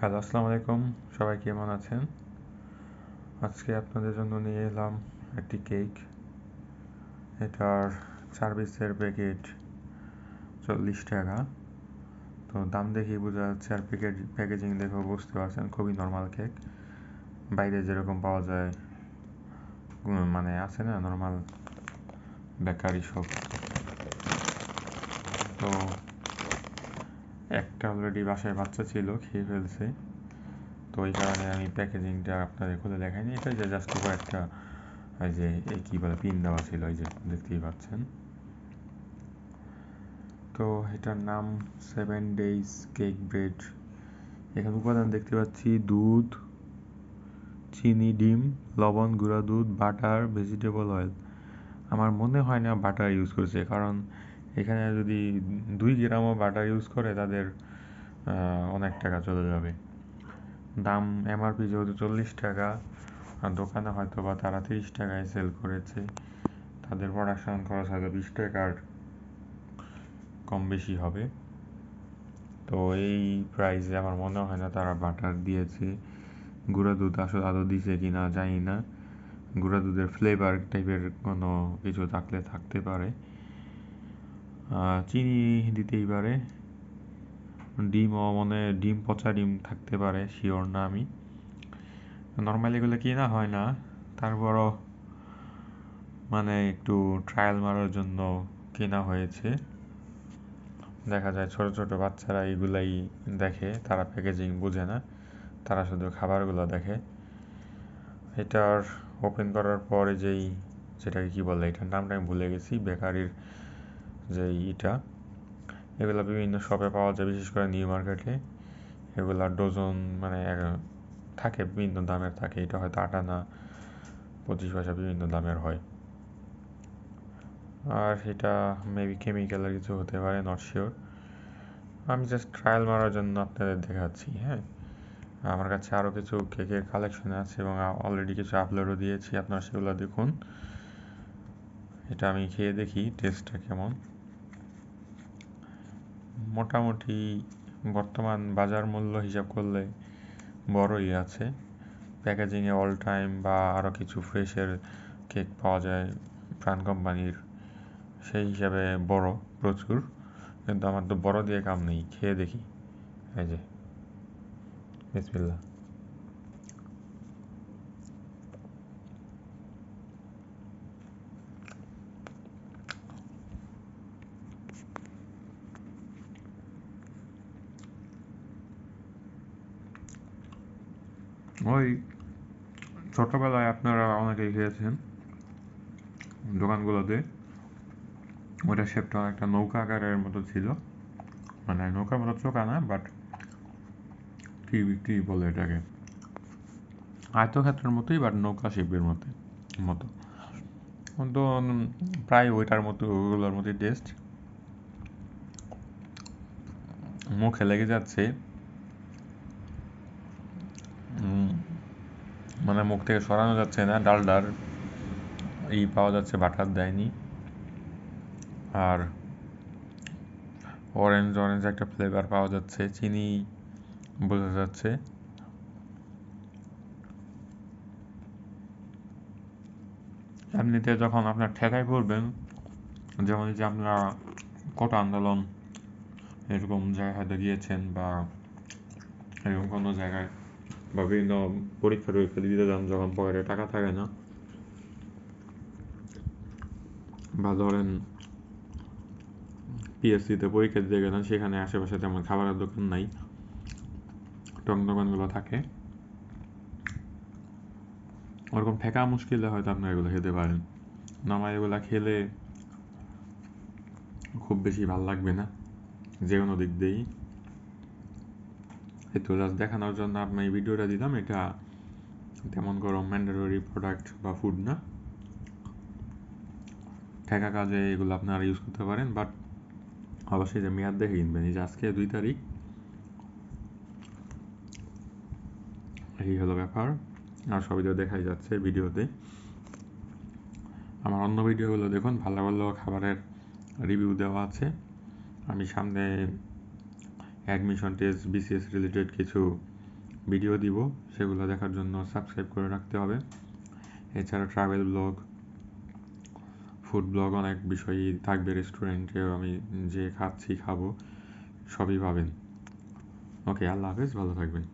Hello আসসালামু আলাইকুম সবাই কেমন আছেন? আজকে আপনাদের জন্য নিয়ে এলাম একটি কেক এটার সার্ভিসের প্যাকেট চল্লিশ টাকা। তো দাম দেখেই বোঝা যাচ্ছে আর প্যাকেট প্যাকেজিং দেখেও বুঝতে পারছেন, খুবই নর্মাল কেক বাইরে যেরকম পাওয়া যায় মানে আছে না নর্মাল বেকারি সব তো একটা অলরেডি বাসায় বাচ্চা ছিল, খেয়ে ফেলছে। তো ওই কারণে আমি প্যাকেজিংটা আপনাদের খুলে দেখাইনি। এটা যে জাস্ট উপর একটা ওই যে, এই কী বলে পিন দেওয়া ছিল ওই যে, দেখতেই পাচ্ছেন। তো এটার নাম সেভেন ডেইজ কেক ব্রেড এখানে উপাদান দেখতে পাচ্ছি, দুধ, চিনি, ডিম, লবণ, গুঁড়া দুধ, বাটার ভেজিটেবল অয়েল আমার মনে হয় না বাটার ইউজ করছে, কারণ এখানে যদি দুই গ্রামও বাটার ইউজ করে তাদের অনেক টাকা চলে যাবে। দাম এমআরপি যেহেতু চল্লিশ টাকা, আর দোকানে হয়তো বা তারা তিরিশ টাকায় সেল করেছে, তাদের প্রোডাকশন খরচ হয়তো বিশ টাকার কম বেশি হবে। তো এই প্রাইসে আমার মনে হয় না তারা বাটার দিয়েছে। গুঁড়া দুধ আসলে আদৌ দিছে কি না জানি না। গুঁড়া দুধের ফ্লেভার টাইপের কোনো কিছু থাকলে থাকতে পারে। চিনি দিতেই পারে। ডিমও মানে ডিম, পচা ডিম থাকতে পারে শিওর না আমি। নর্মালি এগুলো কেনা হয় না। তারপরও মানে একটু ট্রায়াল মারার জন্য কেনা হয়েছে। দেখা যায় ছোট ছোট বাচ্চারা এগুলাই দেখে, তারা প্যাকেজিং বোঝে না। তারা শুধু খাবারগুলো দেখে। এটার ওপেন করার পরে যেই, যেটাকে কি বলে, এটার নামটা আমি ভুলে গেছি। বেকারির যে ইটা, এগুলো বিভিন্ন শপে পাওয়া যায়, বিশেষ করে নিউ মার্কেটে এগুলা ডজন মানে থাকে, বিভিন্ন দামের থাকে, এটা হয়তো আটা না পঁচিশ পয়সা বিভিন্ন দামের হয়। আর এটা মেবি কেমিক্যালের কিছু হতে পারে নট শিওর আমি জাস্ট ট্রায়াল মারার জন্য আপনাদের দেখাচ্ছি হ্যাঁ? আমার কাছে আরও কিছু কেকের কালেকশন আছে এবং অলরেডি কিছু আপলোডও দিয়েছি, আপনারা সেগুলো দেখুন। এটা আমি খেয়ে দেখি টেস্টটা কেমন। মোটামুটি বর্তমান বাজার মূল্য হিসাব করলে বড়ই আছে। প্যাকেজিংয়ে অল টাইম বা আরও কিছু ফ্রেশের কেক পাওয়া যায় প্রাণ কোম্পানির, সেই হিসাবে বড় প্রচুর। কিন্তু আমার তো বড় দিয়ে কাম নেই, খেয়ে দেখি। এই যে বিসমিল্লা ওই ছোটোবেলায় আপনারা অনেকেই খেয়েছেন দোকানগুলোতে। ওইটা শেপটা অনেকটা নৌকা আকারের মতো ছিল। মানে নৌকার মতো চোখা না বাট কী কী বলে এটাকে। আয়তক্ষেত্রের মতোই বাট নৌকা শেপের মতো মতো। তো প্রায় ওইটার মতো, ওগুলোর মতোই টেস্ট মুখে লেগে যাচ্ছে। মানে মুখ থেকে সরানো যাচ্ছে না ডালডার এই পাওয়া যাচ্ছে, বাটার দেয়নি। আর অরেঞ্জ অরেঞ্জ একটা ফ্লেভার পাওয়া যাচ্ছে, চিনি বোঝা যাচ্ছে। এমনিতে যখন আপনার ঠেকায় পড়বেন, যেমন যে আপনারা কোটা আন্দোলন এরকম জায়গায় গিয়েছেন বা এরকম কোনো জায়গায় বা বিভিন্ন পরীক্ষা টরীক্ষা দিতে যান যখন পকেটে টাকা থাকে না বা ধরেন পিএসসিতে পরীক্ষা দিতে গেলেন সেখানে আশেপাশে তেমন খাবারের দোকান নাই টং দোকানগুলো থাকে ওরকম ঠেকা মুশকিলে হয়তো আপনারা এগুলো খেতে পারেন নামায় এগুলো খেলে খুব বেশি ভালো লাগবে না যে কোনো দিক দিয়েই তো জাস্ট দেখানোর জন্য আপনি এই ভিডিওটা দিলাম। এটা তেমন কোনো ম্যান্ডেটরি প্রোডাক্ট বা ফুড না। ঠেকা কাজে এগুলো আপনারা ইউজ করতে পারেন বাট অবশ্যই যে মেয়াদ দেখে কিনবেন। এই যে আজকে দুই তারিখ, এই হলো ব্যাপার। আর সবই তো দেখাই যাচ্ছে ভিডিওতে আমার অন্য ভিডিওগুলো দেখুন, ভালো ভালো খাবারের রিভিউ দেওয়া আছে। আমি সামনে অ্যাডমিশন টেস্ট বিসিএস রিলেটেড কিছু ভিডিও দিব, সেগুলো দেখার জন্য সাবস্ক্রাইব করে রাখতে হবে। এছাড়া ট্রাভেল ব্লগ ফুড ব্লগ অনেক বিষয়ই থাকবে রেস্টুরেন্টে আমি যে খাচ্ছি, খাব, সবই পাবেন। ওকে আল্লাহ হাফেজ, ভালো থাকবেন।